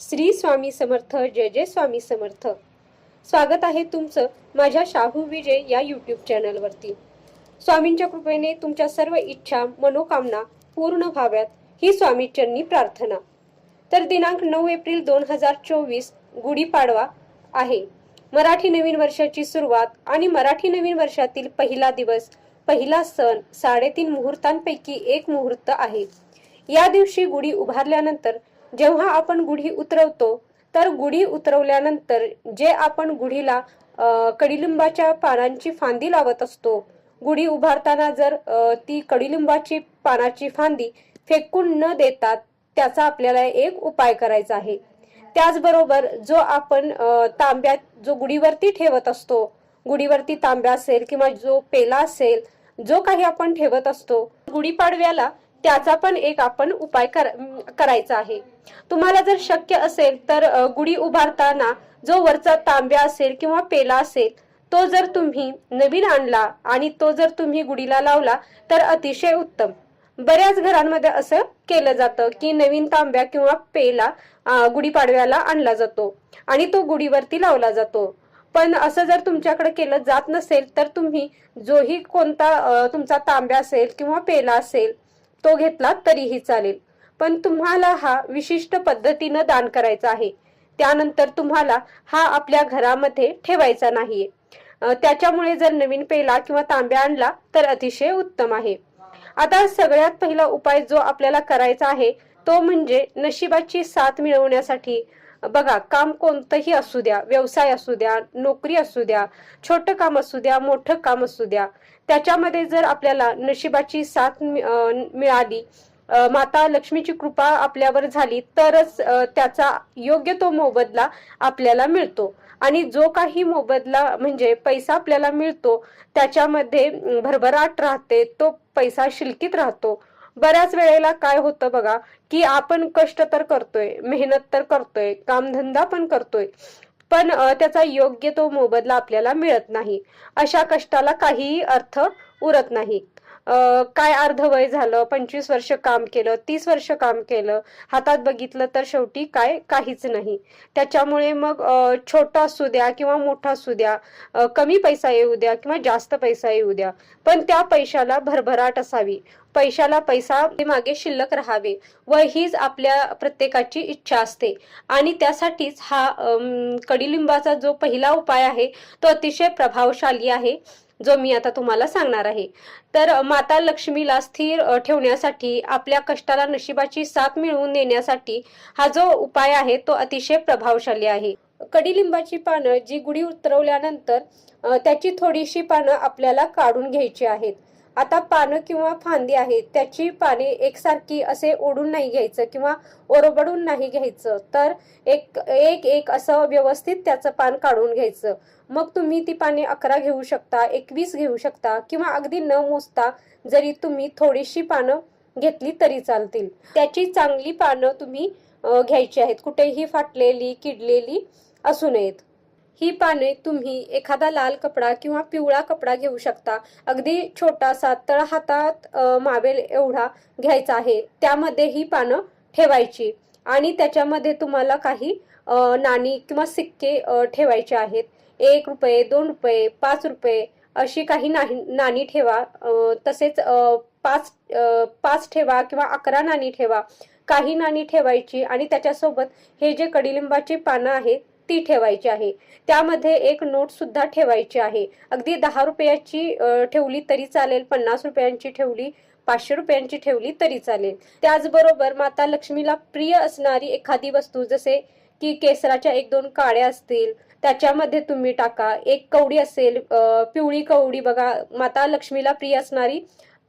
श्री स्वामी समर्थ जय जय स्वामी समर्थ. स्वागत आहे तुमचं माझ्या शाहू विजय या यूट्यूब चॅनलवरती स्वामींच्या कृपेने तुमच्या सर्व इच्छा मनोकामना पूर्ण व्हाव्यात ही स्वामीचरणी प्रार्थना. तर दिनांक नऊ एप्रिल दोन हजार चोवीस गुढीपाडवा आहे. मराठी नवीन वर्षाची सुरुवात आणि मराठी नवीन वर्षातील पहिला दिवस पहिला सण साडेतीन मुहूर्तांपैकी एक मुहूर्त आहे. या दिवशी गुढी उभारल्यानंतर जेव्हा आपण गुढी उतरवतो तर गुढी उतरवल्यानंतर जे आपण गुढीला कडिलिंबाच्या कडीलिंबाच्या पानांची फांदी लावत असतो गुढी उभारताना जर ती कडीलिंबाची पानाची फांदी फेकून न देता त्याचा आपल्याला एक उपाय करायचा आहे. त्याचबरोबर जो आपण तांब्यात जो गुढीवरती ठेवत असतो गुढीवरती तांब्या असेल किंवा जो पेला असेल जो काही आपण ठेवत असतो गुढीपाडव्याला त्याचा पण एक आपण उपाय कर- करायचा आहे. तुम्हाला जर शक्य असेल तर गुढी उभारताना जो वरचा तांब्या असेल किंवा पेला असेल तो जर तुम्ही नवीन आणला आणि तो जर तुम्ही गुढीला लावला तर अतिशय उत्तम. बऱ्याच घरांमध्ये असं केलं जातं की नवीन तांब्या किंवा पेला गुढीपाडव्याला आणला जातो आणि तो गुढीवरती लावला जातो. पण असं जर तुमच्याकडे केलं जात नसेल तर तुम्ही जोही कोणता तुमचा तांब्या असेल किंवा पेला असेल तो घेतला तरीही चालेल. पण तुम्हाला हा विशिष्ट पद्धतीनं दान करायचा आहे. त्यानंतर तुम्हाला हा आपल्या घरामध्ये ठेवायचा नाहीये. त्याच्यामुळे जर नवीन पेला किंवा तांब्या आणला तर अतिशय उत्तम आहे. आता सगळ्यात पहिला उपाय जो आपल्याला करायचा आहे तो म्हणजे नशिबाची साथ मिळवण्यासाठी बघा काम कोणतंही असू द्या व्यवसाय असू द्या नोकरी असू द्या छोटं काम असू द्या मोठं काम असू द्या त्याच्यामध्ये जर आपल्याला नशिबाची साथ मिळाली माता लक्ष्मीची कृपा आपल्यावर झाली तरच त्याचा योग्य तो मोबदला आपल्याला मिळतो. आणि जो काही मोबदला म्हणजे पैसा आपल्याला मिळतो त्याच्यामध्ये भरभराट राहते तो पैसा शिल्कित राहतो. बऱ्याच वेळेला काय होतं बघा की आपण कष्ट तर करतोय मेहनत तर करतोय कामधंदा पण करतोय पण त्याचा योग्य तो मोबदला आपल्याला मिळत नाही. अशा कष्टाला काहीही अर्थ उरत नाही. काय अर्धवय झालं पंचवीस वर्ष काम केलं तीस वर्ष काम केलं हातात बघितलं तर शेवटी काय काहीच नाही. त्याच्यामुळे मग छोटा असू द्या किंवा मोठा असू द्या कमी पैसा येऊ द्या किंवा जास्त पैसा येऊ द्या पण त्या पैशाला भरभराट असावी. पैशाला पैसा मागे शिल्लक राहावे. व हीच आपल्या प्रत्येकाची इच्छा असते. आणि त्यासाठीच हा अम, कडीलिंबाचा जो पहिला उपाय आहे तो अतिशय प्रभावशाली आहे. जो मी आता तुम्हाला सांगणार आहे. तर माता लक्ष्मीला स्थिर ठेवण्यासाठी आपल्या कष्टाला नशिबाची साथ मिळवून देण्यासाठी हा जो उपाय आहे तो अतिशय प्रभावशाली आहे. कडीलिंबाची पानं जी गुढी उतरवल्यानंतर त्याची थोडीशी पानं आपल्याला काढून घ्यायची आहेत. आता पानं किंवा फांदी आहे त्याची पाने एकसारखी असे ओढून नाही घ्यायचं किंवा ओरबडून नाही घ्यायचं. तर एक एक एक असं व्यवस्थित त्याचं पान काढून घ्यायचं. मग तुम्ही ती पाने अकरा घेऊ शकता एकवीस घेऊ शकता किंवा अगदी न मोजता जरी तुम्ही थोडीशी पानं घेतली तरी चालतील. त्याची चांगली पानं तुम्ही घ्यायची आहेत. कुठेही फाटलेली किडलेली असू नयेत. ही पाने तुम्ही एखादा लाल कपडा किंवा पिवळा कपडा घेऊ शकता. अगदी छोटासा तळ हातात मावेल एवढा घ्यायचा आहे. त्यामध्ये ही पानं ठेवायची. आणि त्याच्यामध्ये तुम्हाला काही नाणी किंवा सिक्के ठेवायचे आहेत. एक रुपये दोन रुपये पाच रुपये अशी काही नाही नाणी ठेवा. तसेच पाच पाच ठेवा किंवा अकरा नाणी ठेवा. काही नाणी ठेवायची आणि त्याच्यासोबत हे जे कडीलिंबाची पानं आहेत ती ठेवायची आहे. त्यामध्ये एक नोट सुद्धा ठेवायची आहे. अगदी दहा रुपयाची ठेवली तरी चालेल पन्नास रुपयांची ठेवली पाचशे रुपयांची ठेवली तरी चालेल. त्याचबरोबर माता लक्ष्मीला प्रिय असणारी एखादी वस्तू जसे की केसराच्या एक दोन काळ्या असतील त्याच्यामध्ये तुम्ही टाका. एक कवडी असेल पिवळी कवडी बघा माता लक्ष्मीला प्रिय असणारी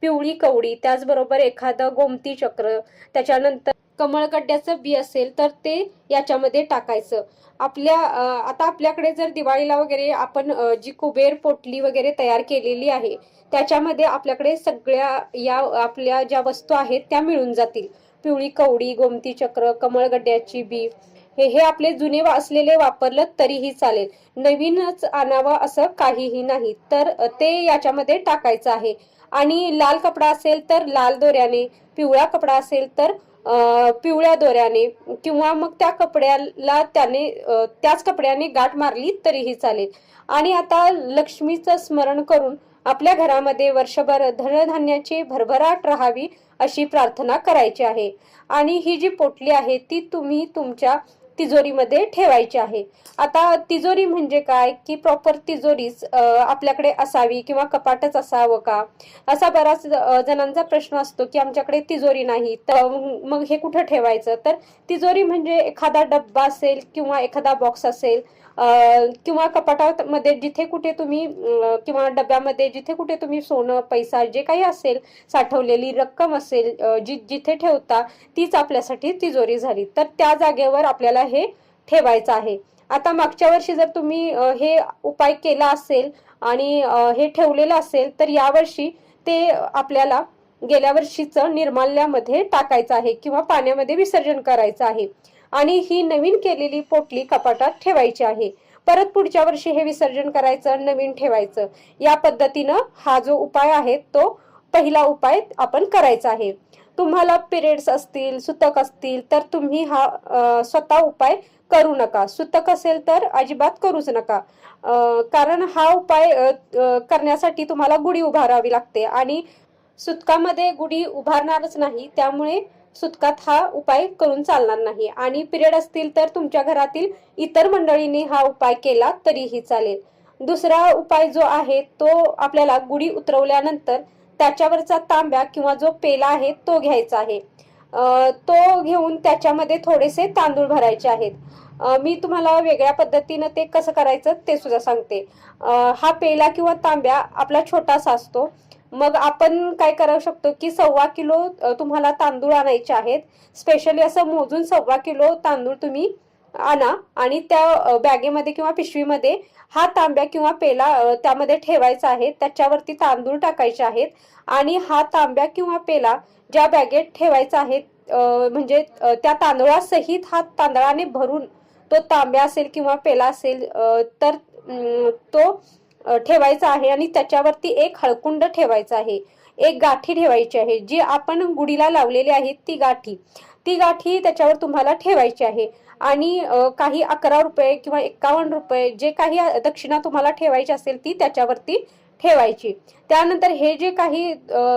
पिवळी कवडी त्याचबरोबर एखादं गोमती चक्र त्याच्यानंतर कमळगड्ड्याचं बी असेल तर ते याच्यामध्ये टाकायचं. आपल्या आता आपल्याकडे जर दिवाळीला वगैरे आपण जी कुबेर पोटली वगैरे तयार केलेली आहे त्याच्यामध्ये आपल्याकडे सगळ्या या आपल्या ज्या वस्तू आहेत त्या मिळून जातील. पिवळी कवडी गोमती चक्र कमळगड्ड्याची बी हे हे आपले जुने असलेले वापरलं तरीही चालेल. नवीनच आणावं असं काहीही नाही तर ते याच्यामध्ये टाकायचं आहे. आणि लाल कपडा असेल तर लाल दोऱ्याने पिवळा कपडा असेल तर पिवळ्या दोऱ्याने किंवा मग त्या कपड्याला त्याने त्याच कपड्याने गाठ मारली तरीही चालेल. आणि आता लक्ष्मीचं स्मरण करून आपल्या घरामध्ये वर्षभर धनधान्याची भरभराट राहावी अशी प्रार्थना करायची आहे. आणि ही जी पोटली आहे ती तुम्ही तुमच्या तिजोरीमध्ये ठेवायची आहे. आता तिजोरी म्हणजे काय? की प्रॉपर तिजोरीच आपल्याकडे असावी किंवा कपाटच असावं का? असा बराच जणांचा प्रश्न असतो की आमच्याकडे तिजोरी नाही तर मग हे कुठं ठेवायचं? तर तिजोरी म्हणजे एखादा डब्बा असेल किंवा एखादा बॉक्स असेल किंवा कपाटामध्ये जिथे कुठे तुम्ही किंवा डब्यामध्ये जिथे कुठे तुम्ही सोनं पैसा जे काही असेल साठवलेली रक्कम असेल जी जिथे ठेवता तीच आपल्यासाठी तिजोरी झाली. तर त्या जागेवर आपल्याला आहे ठेवायचं आहे. आता मागच्या वर्षी जर तुम्ही हे उपाय केला असेल आणि हे ठेवलेलं असेल तर यावर्षी ते आपल्याला गेल्या वर्षीचं निर्माल्यामध्ये टाकायचं आहे किंवा पाण्यामध्ये विसर्जन करायचं आहे. आणि ही नवीन केलेली पोटली कपाटात ठेवायची आहे. परत पुढच्या वर्षी हे विसर्जन करायचं नवीन ठेवायचं. या पद्धतीनं हा जो उपाय आहे तो पहिला उपाय आपण करायचा आहे. तुम्हाला पिरियड्स असतील सुतक असतील तर तुम्ही हा स्वतः उपाय करू नका. सुतक असेल तर अजिबात करूच नका. कारण हा उपाय करण्यासाठी तुम्हाला गुढी उभारावी लागते आणि सुतकामध्ये गुढी उभारणारच नाही त्यामुळे सुतकात हा उपाय करून चालणार नाही. आणि पिरियड असतील तर तुमच्या घरातील इतर मंडळींनी हा उपाय केला तरीही चालेल. दुसरा उपाय जो आहे तो आपल्याला गुढी उतरवल्यानंतर त्याच्यावरचा तांब्या किंवा जो पेला आहे तो घ्यायचा आहे. तो घेऊन त्याच्यामध्ये थोडेसे तांदूळ भरायचे आहेत. मी तुम्हाला वेगळ्या पद्धतीनं ते कसं करायचं ते सुद्धा सांगते. हा पेला किंवा तांब्या आपला छोटासा असतो. मग आपण काय करू शकतो की सव्वा किलो तुम्हाला तांदूळ आणायचे आहेत. स्पेशली असं मोजून सव्वा किलो तांदूळ तुम्ही आणा आणि त्या बॅगेमध्ये किंवा पिशवीमध्ये हा तांब्या किंवा पेला त्यामध्ये ठेवायचा आहे. त्याच्यावरती तांदूळ टाकायचे आहेत आणि हा तांब्या किंवा पेला ज्या बॅगेत ठेवायचा आहे म्हणजे त्या तांदळासहित हा तांदळाने भरून तो तांब्या असेल किंवा पेला असेल तर तो ठेवायचा आहे आणि त्याच्यावरती एक हळकुंड ठेवायचा आहे. एक गाठी ठेवायची आहे. जी आपण गुढीला लावलेली आहे ती गाठी. ती गाठी त्याच्यावर तुम्हाला ठेवायची आहे. आणि काही अकरा रुपये किंवा एक्कावन्न रुपये जे काही दक्षिणा तुम्हाला ठेवायची असेल ती त्याच्यावरती ठेवायची. त्यानंतर हे जे काही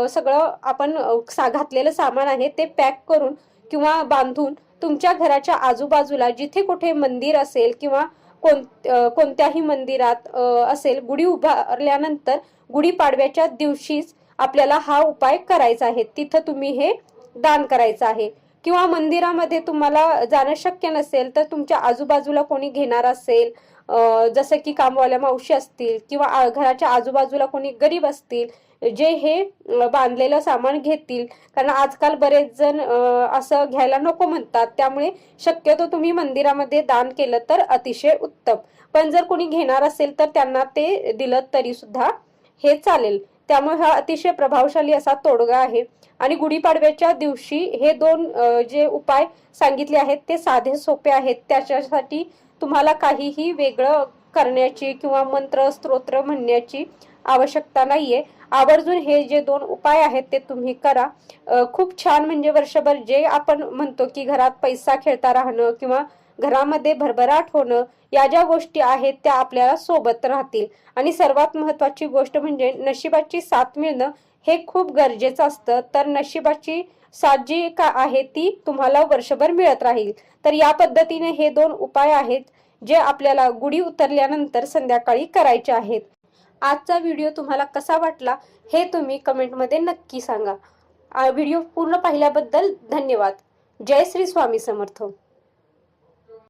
सगळं आपण सा घातलेलं सामान आहे ते पॅक करून किंवा बांधून तुमच्या घराच्या आजूबाजूला जिथे कुठे मंदिर असेल किंवा कोण कोणत्याही मंदिरात असेल गुढी उभारल्यानंतर गुढीपाडव्याच्या दिवशीच आपल्याला हा उपाय करायचा आहे. तिथं तुम्ही हे दान करायचं आहे. किंवा मंदिरामध्ये तुम्हाला जाणं शक्य नसेल तर तुमच्या आजूबाजूला कोणी घेणार असेल जसं की कामवाल्या मावशी असतील किंवा घराच्या आजूबाजूला कोणी गरीब असतील जे हे बांधलेलं सामान घेतील. कारण आजकाल बरेच जण असं घ्यायला नको म्हणतात. त्यामुळे शक्यतो तुम्ही मंदिरामध्ये दान केलं तर अतिशय उत्तम. पण जर कोणी घेणार असेल तर त्यांना ते दिलं तरी सुद्धा हे चालेल. त्यामुळे हा अतिशय प्रभावशाली असा तोडगा आहे. आणि गुढीपाडव्याच्या दिवशी हे दोन जे उपाय सांगितले आहेत ते साधे सोपे आहेत. त्याच्यासाठी तुम्हाला काहीही वेगळं करण्याची किंवा मंत्र स्तोत्र म्हणण्याची आवश्यकता नाहीये. आवर्जून हे जे दोन उपाय आहेत ते तुम्ही करा. खूप छान म्हणजे वर्षभर जे आपण म्हणतो की घरात पैसा खेळता राहणं किंवा घरामध्ये भरभराट होणं या ज्या गोष्टी आहेत त्या आपल्याला सोबत राहतील. आणि सर्वात महत्वाची गोष्ट म्हणजे नशिबाची साथ मिळणं हे खूप गरजेचं असतं. तर नशिबाची साथ जी का आहे ती तुम्हाला वर्षभर मिळत राहील. तर या पद्धतीने हे दोन उपाय आहेत जे आपल्याला गुढी उतरल्यानंतर संध्याकाळी करायचे आहेत. आजचा व्हिडिओ तुम्हाला कसा वाटला हे तुम्ही कमेंटमध्ये नक्की सांगा. व्हिडिओ पूर्ण पाहिल्याबद्दल धन्यवाद. जय श्री स्वामी समर्थ.